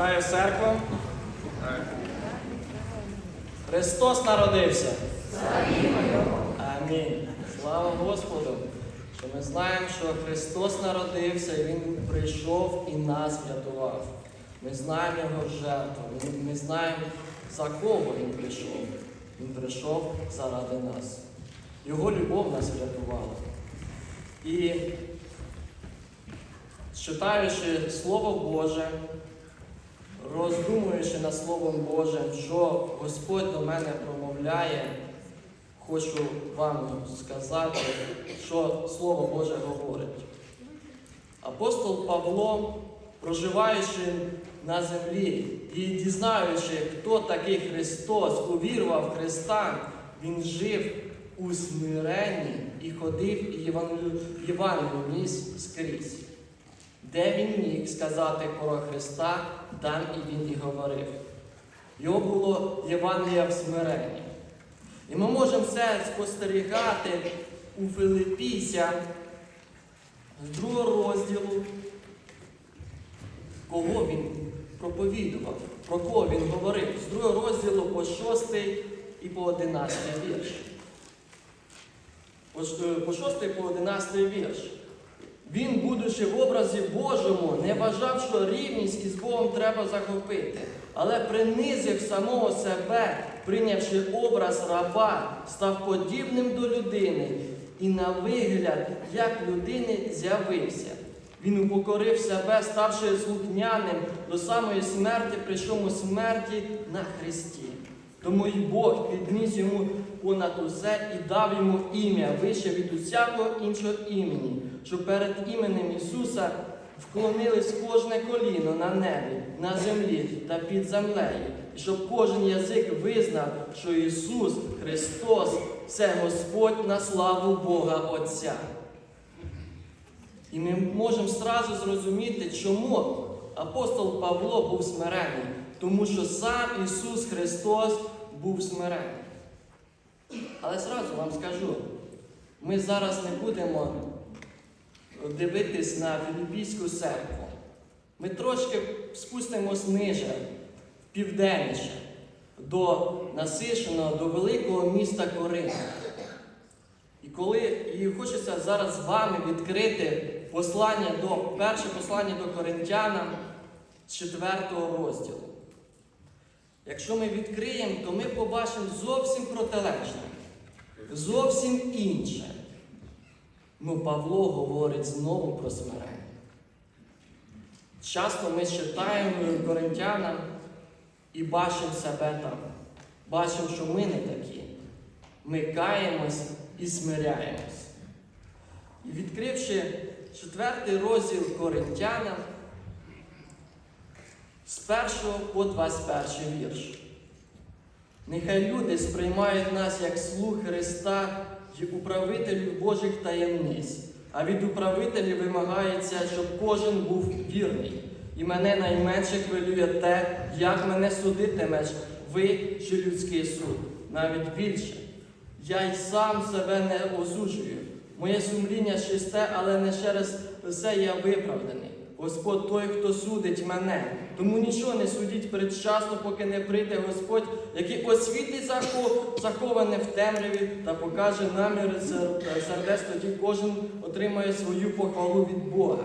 Церкву. Христос народився. Амінь. Слава Господу, що ми знаємо, що Христос народився і Він прийшов і нас врятував. Ми знаємо Його жертву. Ми знаємо, за кого Він прийшов. Він прийшов заради нас. Його любов нас врятувала. І читаючи Слово Боже, роздумуючи над Словом Божим, що Господь до мене промовляє, хочу вам сказати, що Слово Боже говорить. Апостол Павло, проживаючи на землі і дізнаючи, хто такий Христос, увірував Христа, він жив у смиренні і ходив і Євангелію ніс скрізь. Де він міг сказати про Христа, там і він і говорив. Його було Євангелія в смиренні. І ми можемо це спостерігати у Филиппійся з другого розділу, кого він проповідував, про кого він говорив. З другого розділу по 6 і по 11 вірш. По ш- По 6 по 11 вірш. Він, будучи в образі Божому, не вважав, що рівність із Богом треба захопити, але принизив самого себе, прийнявши образ раба, став подібним до людини і на вигляд, як людини, з'явився. Він упокорив себе, ставши слухняним до самої смерті, причому смерті на Христі. Тому й Бог підніс йому понад усе і дав йому ім'я вище від усякого іншого імені, що перед іменем Ісуса вклонились кожне коліно на небі, на землі та під землею, і щоб кожен язик визнав, що Ісус Христос це Господь на славу Бога Отця. І ми можемо зразу зрозуміти, чому апостол Павло був смирений. Тому що сам Ісус Христос був смирений. Але зразу вам скажу, ми зараз не будемо дивитись на Філіппійську церкву. Ми трошки спустимось ниже, південніше, до насиченого, до великого міста Коринфа. І коли і хочеться зараз з вами відкрити послання до перше послання до Коринтянам з 4 розділу. Якщо ми відкриємо, то ми побачимо зовсім протилежне, зовсім інше. Ну, Павло говорить знову про смирення. Часто ми читаємо коринтянам і бачимо себе там. Бачимо, що ми не такі. Ми каємось і смиряємось. І відкривши четвертий розділ Коринтянам, з 1 по 21 вірш. Нехай люди сприймають нас як слуг Христа і управителів Божих таємниць, а від управителів вимагається, щоб кожен був вірний. І мене найменше хвилює те, як мене судитимеш ви чи людський суд, навіть більше. Я й сам себе не осуджую. Моє сумління чисте, але не через це я виправданий. Господь той, хто судить мене. Тому нічого не судіть передчасно, поки не прийде Господь, який освітлить захо- заховане в темряві та покаже намір сер- сердець, тоді кожен отримає свою похвалу від Бога.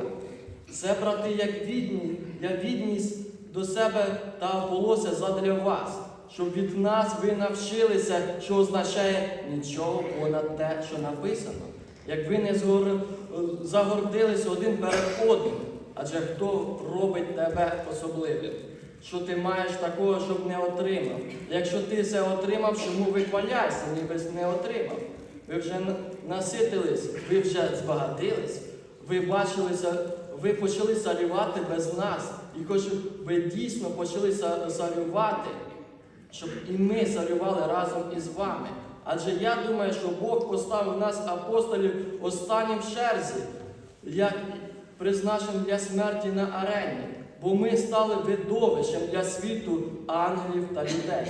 Це, брати, як відні, я відність до себе та ополося задля вас, щоб від нас ви навчилися, що означає нічого понад те, що написано. Як ви не згор- загордились один перед одним, адже хто робить тебе особливим? Що ти маєш такого, щоб не отримав? Якщо ти це отримав, чому вихваляйся, ніби не отримав? Ви вже наситились, ви вже збагатились, ви бачилися, ви почали салювати без нас. І хоч ви дійсно почали салювати, щоб і ми царювали разом із вами. Адже я думаю, що Бог поставив нас, апостолів, останнім в черзі, як призначеним для смерті на арені, бо ми стали видовищем для світу ангелів та людей.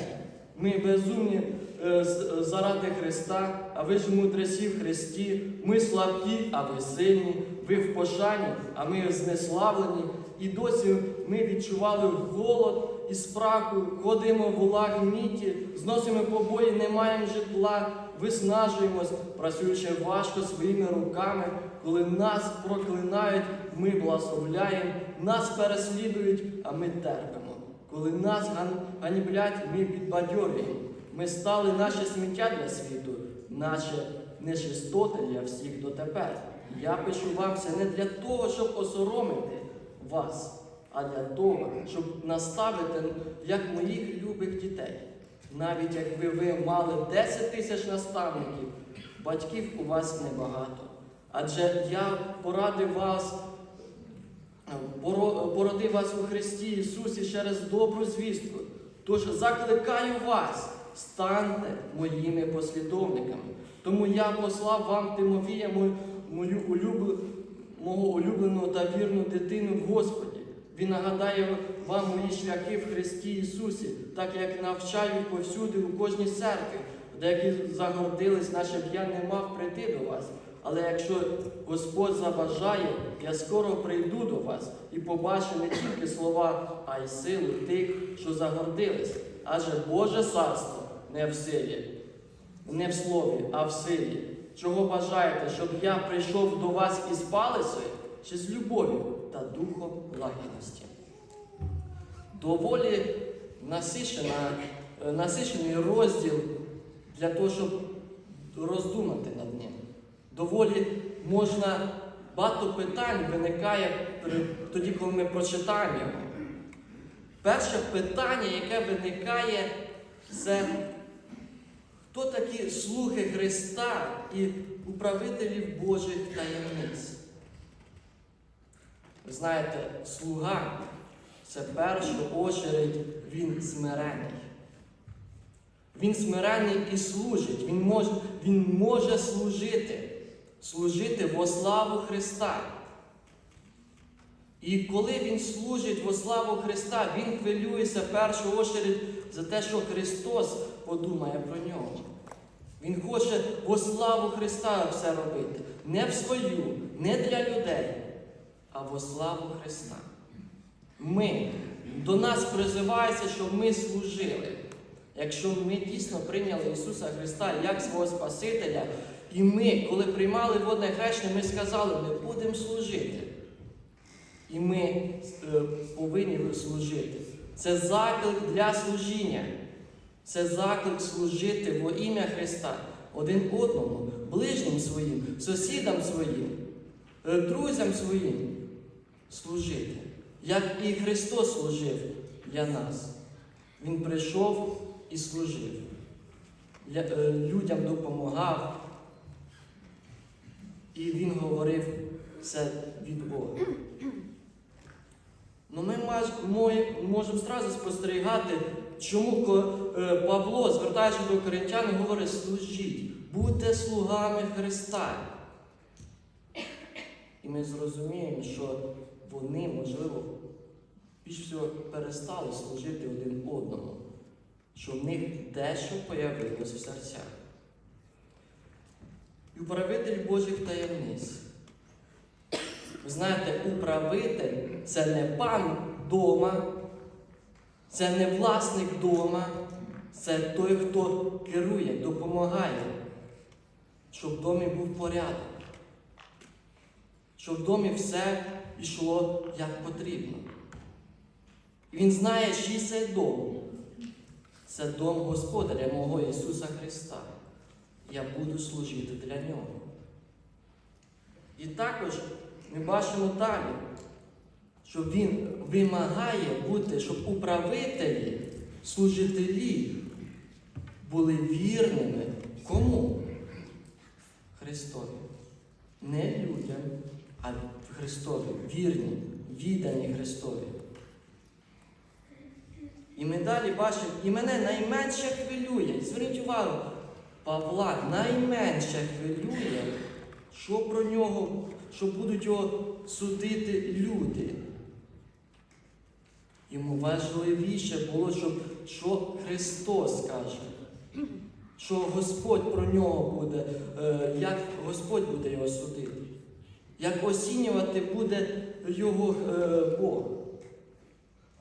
Ми безумні е, заради Христа, а ви ж мудресі в Христі, ми слабкі, а ви сильні, ви в пошані, а ми знеславлені. І досі ми відчували голод і спраку, ходимо в улагміті, зносимо побої, не маємо житла, виснажуємось, працюючи важко своїми руками. Коли нас проклинають, ми благословляємо, нас переслідують, а ми терпимо. Коли нас ган- ганьблять, ми підбадьорюємо. Ми стали наше сміття для світу, наче нечистоти для всіх дотепер. Я пишу вам це не для того, щоб осоромити вас, а для того, щоб наставити як моїх любих дітей. Навіть якби ви мали 10 тисяч наставників, батьків у вас небагато. Адже я порадив вас Поро- породив вас у Христі Ісусі через добру звістку. Тож закликаю вас, станьте моїми послідовниками. Тому я послав вам Тимофія, мою, мою улюбл- мого улюбленого та вірну дитину в Господі. Він нагадає вам мої шляхи в Христі Ісусі, так як навчаю повсюди у кожній церкві, деякі загордились, наче б я не мав прийти до вас. Але якщо Господь забажає, я скоро прийду до вас і побачу не тільки слова, а й силу тих, що загордились. Адже Боже царство не в силі, не в слові, а в силі. Чого бажаєте, щоб я прийшов до вас із палицею, чи з любов'ю та духом лагідності? Доволі е, насичений розділ для того, щоб роздумати. Доволі можна багато питань виникає тоді, коли ми прочитаємо. Перше питання, яке виникає, це хто такі слуги Христа і управителів Божих таємниць? Ви знаєте, слуга це першу очередь він смирений. Він смиренний і служить. Він може, він може служити, служити во славу Христа. І коли він служить во славу Христа, він хвилюється в першу очередь за те, що Христос подумає про нього. Він хоче во славу Христа все робити. Не в свою, не для людей, а во славу Христа. Ми, до нас призивається, щоб ми служили. Якщо ми дійсно прийняли Ісуса Христа як свого Спасителя, і ми, коли приймали водне хрещення, ми сказали, ми будемо служити. І ми е, повинні служити. Це заклик для служіння. Це заклик служити во ім'я Христа один одному, ближнім своїм, сусідам своїм, е, друзям своїм. Служити. Як і Христос служив для нас. Він прийшов і служив. Е, Людям допомагав. І він говорив це від Бога. Ну, ми можемо зразу спостерігати, чому е, Павло, звертаючись до коринтян, говорить, служіть, будьте слугами Христа. І ми зрозуміємо, що вони, можливо, більш всього перестали служити один одному, що в них дещо появилось в серцях. І управитель Божих таємниць. Ви знаєте, управитель це не пан дома, це не власник дома, це той, хто керує, допомагає, щоб в домі був порядок, щоб в домі все йшло як потрібно. Він знає, чий це дом. Це дом Господаря мого Ісуса Христа. Я буду служити для Нього. І також ми бачимо далі, що Він вимагає бути, щоб управителі, служителі були вірними кому? Христові. Не людям, а Христові. Вірні, віддані Христові. І ми далі бачимо, і мене найменше хвилює. Зверніть увагу, Павла найменше хвилює, що про нього, що будуть його судити люди. Йому важливіше було, щоб що Христос каже, що Господь про нього буде, е, як Господь буде його судити. як оцінювати буде його е, Бог.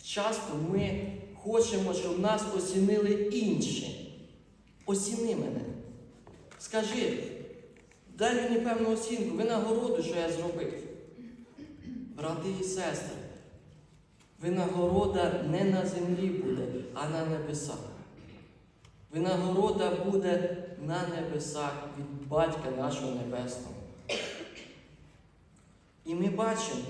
Часто ми хочемо, щоб нас оцінили інші. Оціни мене. Скажи, дай мені певну оцінку, винагороду, що я зробив. Брати і сестри, винагорода не на землі буде, а на небесах. Винагорода буде на небесах від Батька нашого Небесного. І ми бачимо,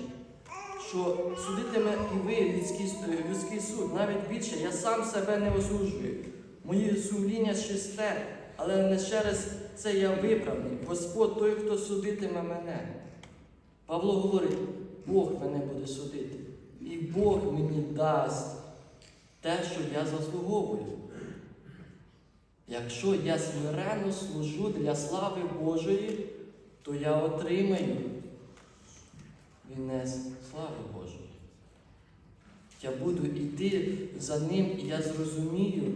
що судитиме і ви людський, людський суд. Навіть більше я сам себе не осуджую. Моє сумління чисте, але не через це я виправний. Господь той, хто судитиме мене. Павло говорить, Бог мене буде судити. І Бог мені дасть те, що я заслуговую. Якщо я смиренно служу для слави Божої, то я отримаю вінець слави Божої. Я буду йти за ним, і я зрозумію,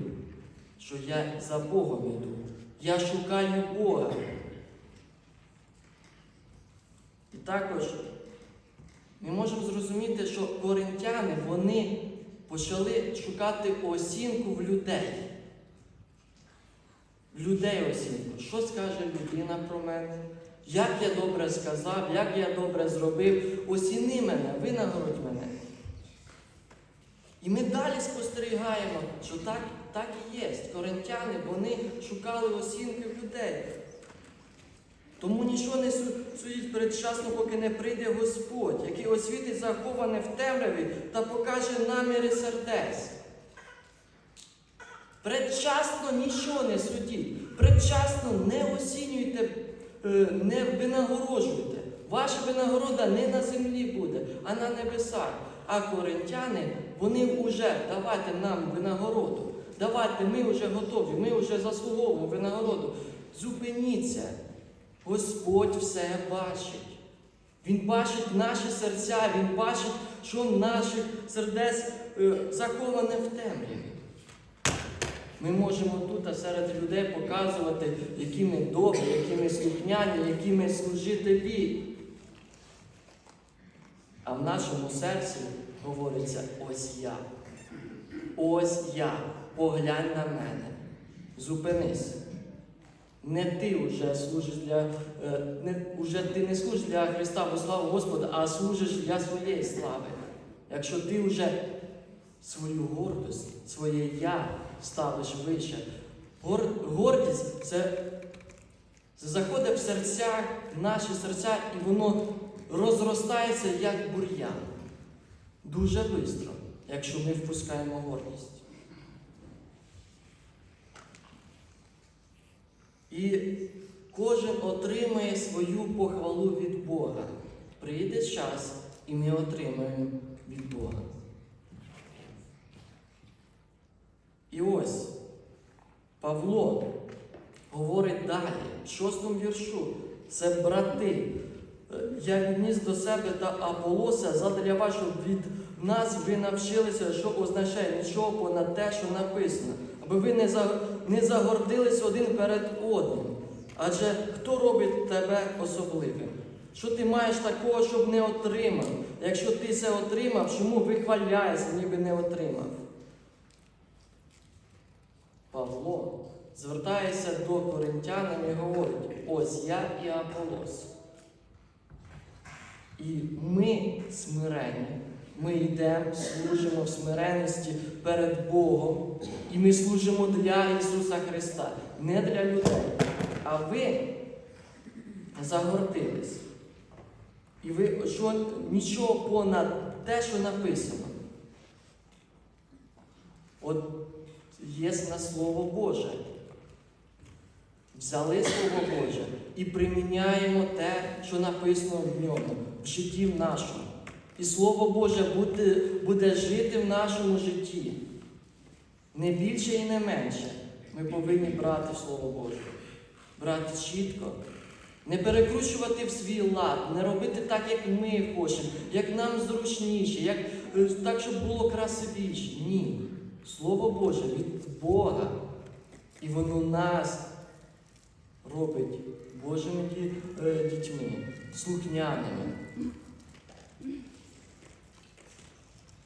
що я за Богом іду. Я шукаю Бога. І також ми можемо зрозуміти, що коринтяни вони почали шукати оцінку в людей. Людей оцінку. Що скаже людина про мене? Як я добре сказав, як я добре зробив, оціни мене, винагородь мене. І ми далі спостерігаємо, що так, так і є. Коринтяни вони шукали оцінки в людей. Тому нічого не судіть передчасно, поки не прийде Господь, який освітить заховане в темряві та покаже наміри сердець. Предчасно нічого не судіть, предчасно не оцінюйте, е, не винагороджуйте. Ваша винагорода не на землі буде, а на небесах. А коринтяни, вони вже давайте нам винагороду. Давайте, ми вже готові, ми вже заслуговуємо винагороду. Зупиніться. Господь все бачить. Він бачить наші серця, Він бачить, що наших сердець е, заховане в темряві. Ми можемо тут серед людей показувати, які ми добрі, які ми слухняні, які ми служителі. А в нашому серці говориться ось я. Ось я. Поглянь на мене. Зупинись. Не ти вже служиш для е, не, уже ти не служиш для Христа во славу Господа, а служиш для своєї слави. Якщо ти вже свою гордость, своє я ставиш вище. Гор, гордість це заходить в серця, в наші серця, і воно розростається як бур'ян. Дуже швидко, якщо ми впускаємо гордість. І кожен отримає свою похвалу від Бога. Прийде час, і ми отримаємо від Бога. І ось Павло говорить далі, в шостому віршу, це брати. Я відніс до себе та Аполоса задля вас, від нас ви навчилися, що означає нічого понад те, що написано, аби ви не загордились один перед одним. Адже хто робить тебе особливим? Що ти маєш такого, щоб не отримав? Якщо ти це отримав, чому вихваляєшся, ніби не отримав? Павло звертається до коринтянам і говорить: ось я і Аполос. І ми смирені, ми йдемо, служимо в смиренності перед Богом, і ми служимо для Ісуса Христа, не для людей. А ви загордились. І ви що, нічого понад те, що написано. От є на Слово Боже. Взяли Слово Боже і приміняємо те, що написано в ньому, в житті нашому. І Слово Боже буде, буде жити в нашому житті. Не більше і не менше. Ми повинні брати Слово Боже. Брати чітко. Не перекручувати в свій лад, не робити так, як ми хочемо, як нам зручніше, як, е, так, щоб було красивіше. Ні. Слово Боже від Бога. І воно нас робить Божими е, дітьми, слухняними.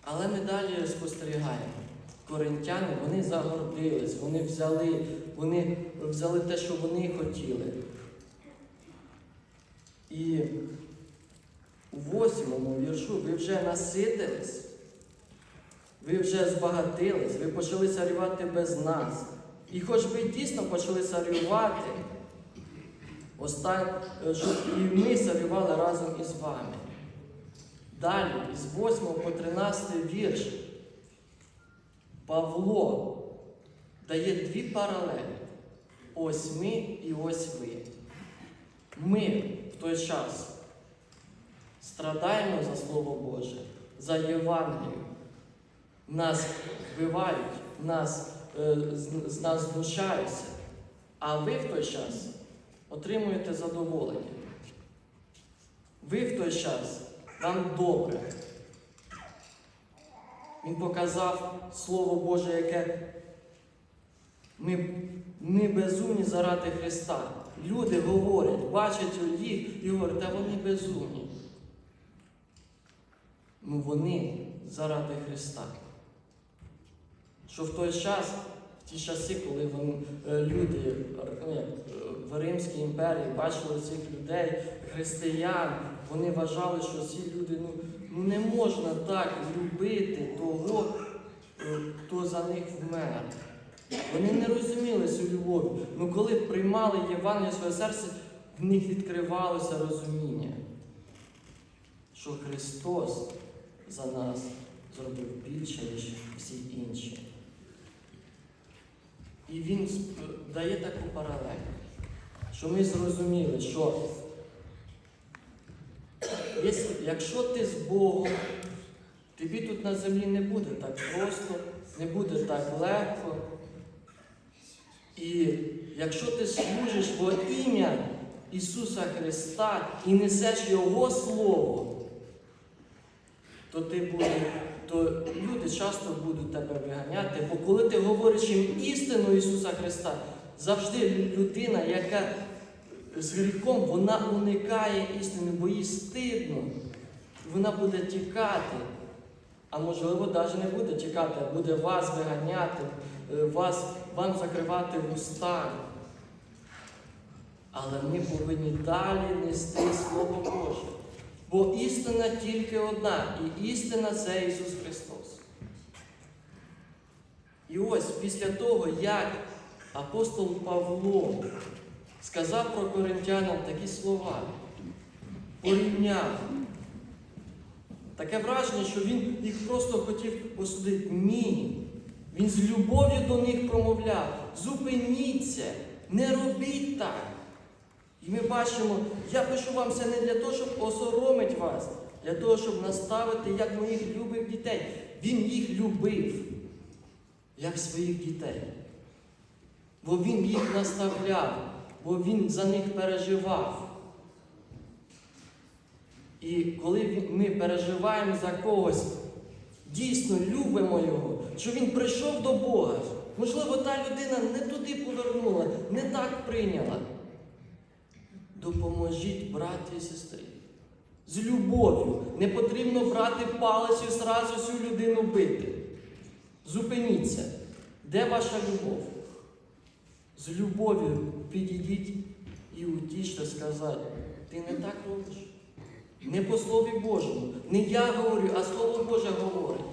Але ми далі спостерігаємо. Коринтяни вони загордились, вони взяли, вони взяли те, що вони хотіли. І у восьмому віршу ви вже наситились, ви вже збагатились, ви почали царювати без нас. І хоч ви дійсно почали царювати, щоб і ми царювали разом із вами. Далі, із 8 по 13 вірш, Павло дає дві паралелі. Ось ми і ось ви. Ми в той час страдаємо за Слово Боже, за Євангелію. Нас вбивають, нас, е, з, з нас знущаються. А ви в той час отримуєте задоволення. Ви в той час вам добре. Він показав Слово Боже, яке ми, ми безумні заради Христа. Люди говорять, бачать їх і говорять, та вони безумні. Ну вони заради Христа. Що в той час, в ті часи, коли вони, е, люди як, е, в Римській імперії бачили цих людей, християн, вони вважали, що ці люди ну, ну не можна так любити того, е, хто за них вмер. Вони не розуміли цю любов. Ну коли приймали Євангеліє своє серце, в них відкривалося розуміння, що Христос за нас зробив більше, ніж всі інші. І Він дає таку паралель, що ми зрозуміли, що якщо ти з Богом, тобі тут на землі не буде так просто, не буде так легко. І якщо ти служиш во ім'я Ісуса Христа і несеш Його Слово, то ти будеш, то люди часто будуть тебе виганяти, бо коли ти говориш їм істину Ісуса Христа, завжди людина, яка з гріхом, вона уникає істини, бо їй стидно. Вона буде тікати. А можливо, навіть не буде тікати, а буде вас виганяти, е, вас, вам закривати вуста. Але ми повинні далі нести Слово Боже. Бо істина тільки одна, і істина це Ісус Христос. І ось після того, як апостол Павло сказав про коринтянам такі слова, порівняв, таке враження, що він їх просто хотів посудити. Ні. Він з любов'ю до них промовляв. Зупиніться, не робіть так. І ми бачимо, я пишу вам це не для того, щоб осоромити вас, для того, щоб наставити як моїх любих дітей. Він їх любив, як своїх дітей. Бо він їх наставляв, бо він за них переживав. І коли ми переживаємо за когось, дійсно любимо його, що він прийшов до Бога. Можливо, та людина не туди повернула, не так прийняла. Допоможіть брати і сестрі. З любов'ю. Не потрібно брати палець і зразу цю людину бити. Зупиніться. Де ваша любов? З любов'ю підійдіть і утіште сказати, ти не так робиш. Не по Слові Божому. Не я говорю, а Слово Боже говорить.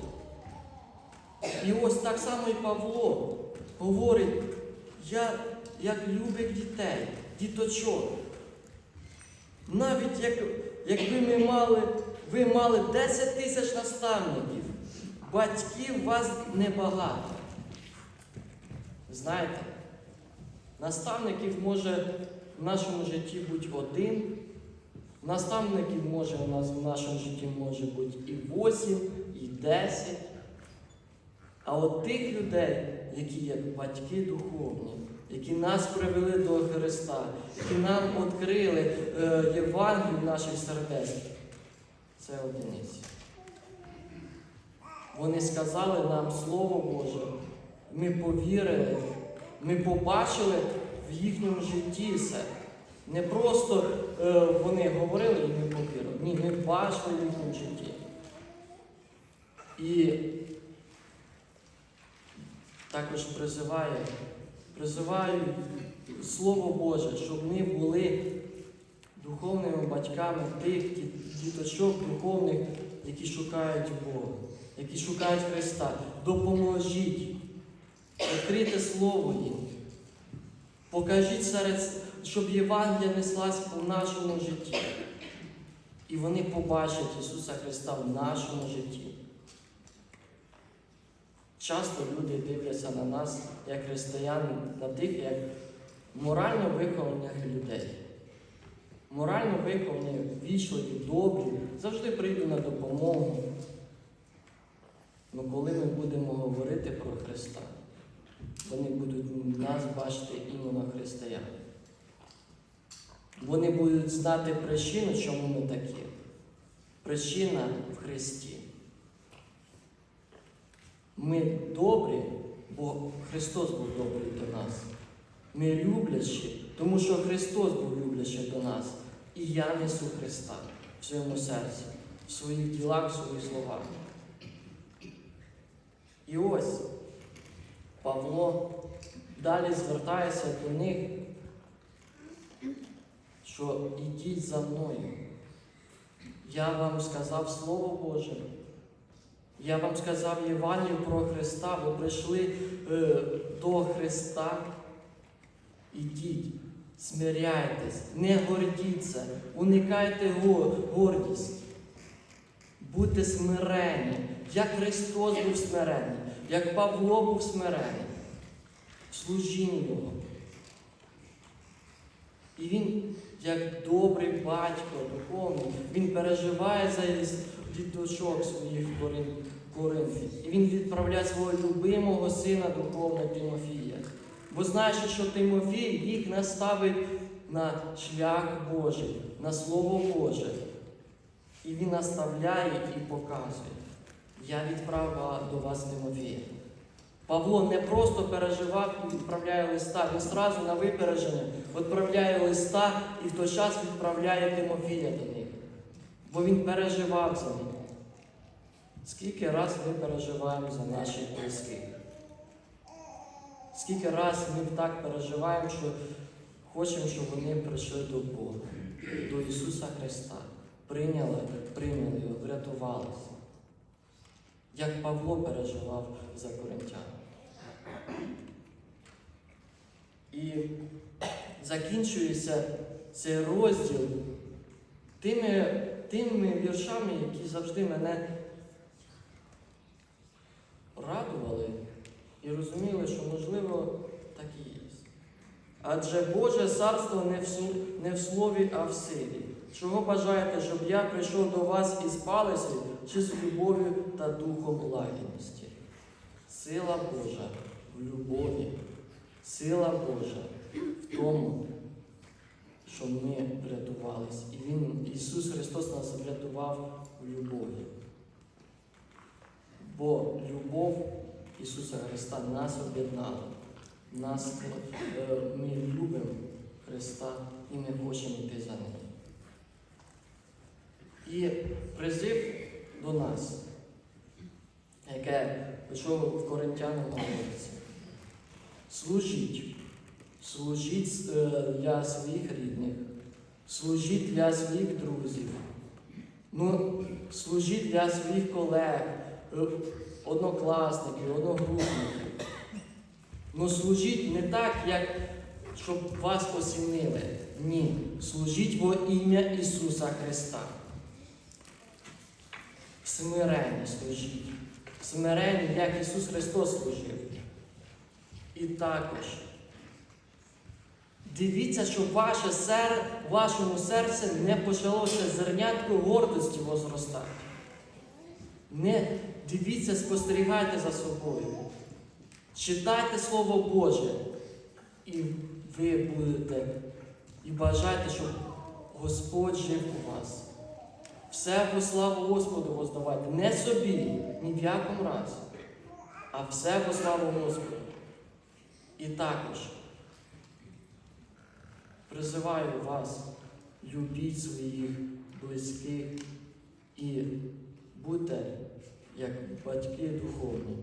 І ось так само і Павло говорить, я як любих дітей, діточок. Навіть як, якби ми мали, ви мали 10 тисяч наставників, батьків вас небагато. Знаєте, наставників може в нашому житті бути один, наставників може у нас в нашому житті може бути і 8, і 10. А от тих людей, які як батьки духовні, які нас привели до Христа, які нам відкрили е, Євангелію наших сердець, це одиниці. Вони сказали нам Слово Боже, ми повірили, ми побачили в їхньому житті це. Не просто е, вони говорили і ми повірили. Ні, ми бачили їхньому житті. І також призиває, призиваю Слово Боже, щоб ми були духовними батьками тих діточок духовних, які шукають Бога, які шукають Христа. Допоможіть, відкрийте Слово їм. Покажіть серед, щоб Євангелія неслась у нашому житті. І вони побачать Ісуса Христа в нашому житті. Часто люди дивляться на нас, як християн, на тих, як морально вихованих людей. Морально виховані, вічливі, добрі, завжди прийду на допомогу. Але коли ми будемо говорити про Христа, вони будуть нас бачити іменно християн. Вони будуть знати причину, чому ми такі. Причина в Христі. Ми добрі, бо Христос був добрий до нас. Ми люблячі, тому що Христос був люблячий до нас. І я несу Христа в своєму серці, в своїх ділах, в своїх словах. І ось Павло далі звертається до них, що ідіть за мною. Я вам сказав Слово Боже. Я вам сказав Євангелію про Христа, ви прийшли е, до Христа. Ідіть, смиряйтесь, не гордіться, уникайте гордість. Будьте смирені, як Христос був смирений, як Павло був смирений. Служінь Його. І він, як добрий батько духовний, він переживає за діточок своїх Коринфі. І він відправляє свого любимого сина духовного Тимофія. Бо знаючи, що Тимофій їх наставить на шлях Божий, на Слово Боже. І він наставляє і показує. Я відправив до вас Тимофія. Павло не просто переживав і відправляє листа, він зразу на випередження відправляє листа і в той час відправляє Тимофія до них. Бо він переживав за них. Скільки раз ми переживаємо за наших близьких? Скільки раз ми так переживаємо, що хочемо, щоб вони прийшли до Бога, до Ісуса Христа, прийняли, прийняли врятувалися. Як Павло переживав за коринтян. І закінчується цей розділ тими, тими віршами, які завжди мене радували і розуміли, що можливо так і є. Адже Боже царство не в, не в слові, а в силі. Чого бажаєте, щоб я прийшов до вас із палицею чи з любов'ю та духом лагідності? Сила Божа любові, сила Божа в тому, що ми врятувались. І Він, Ісус Христос нас врятував в любові. Бо любов Ісуса Христа нас об'єднала. Нас, е, ми любимо Христа і ми хочемо йти за Ним. І призив до нас, яке почав в Коринтянам говориться. Служіть, служіть е, для своїх рідних, служіть для своїх друзів, ну, служіть для своїх колег, е, однокласників, одногрупників. Ну служіть не так, як щоб вас осінили. Ні. Служіть во ім'я Ісуса Христа. В смиренні служіть. В смиренні, як Ісус Христос служив. І також. Дивіться, щоб ваше сер... вашому серці не почалося зернятко гордості возростати. Не дивіться, спостерігайте за собою. Читайте Слово Боже, і ви будете, і бажайте, щоб Господь жив у вас. Все по славу Господу воздавайте. Не собі, ні в якому разі, а все по славу Господу. І також призиваю вас, любіть своїх близьких і будьте як батьки духовні.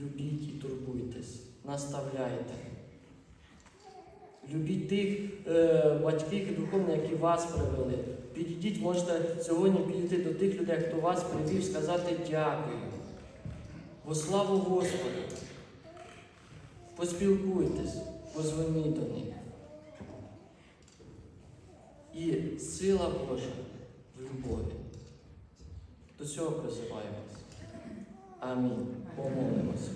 Любіть і турбуйтесь, наставляйте. Любіть тих е, батьків і духовних, які вас привели. Підійдіть, можете сьогодні підійти до тих людей, хто вас привів, сказати дякую. Во славу Господу. Поспілкуйтесь, позвоніть до них. І сила Божа в любові. До цього призиваємось. Амінь. Помолимося.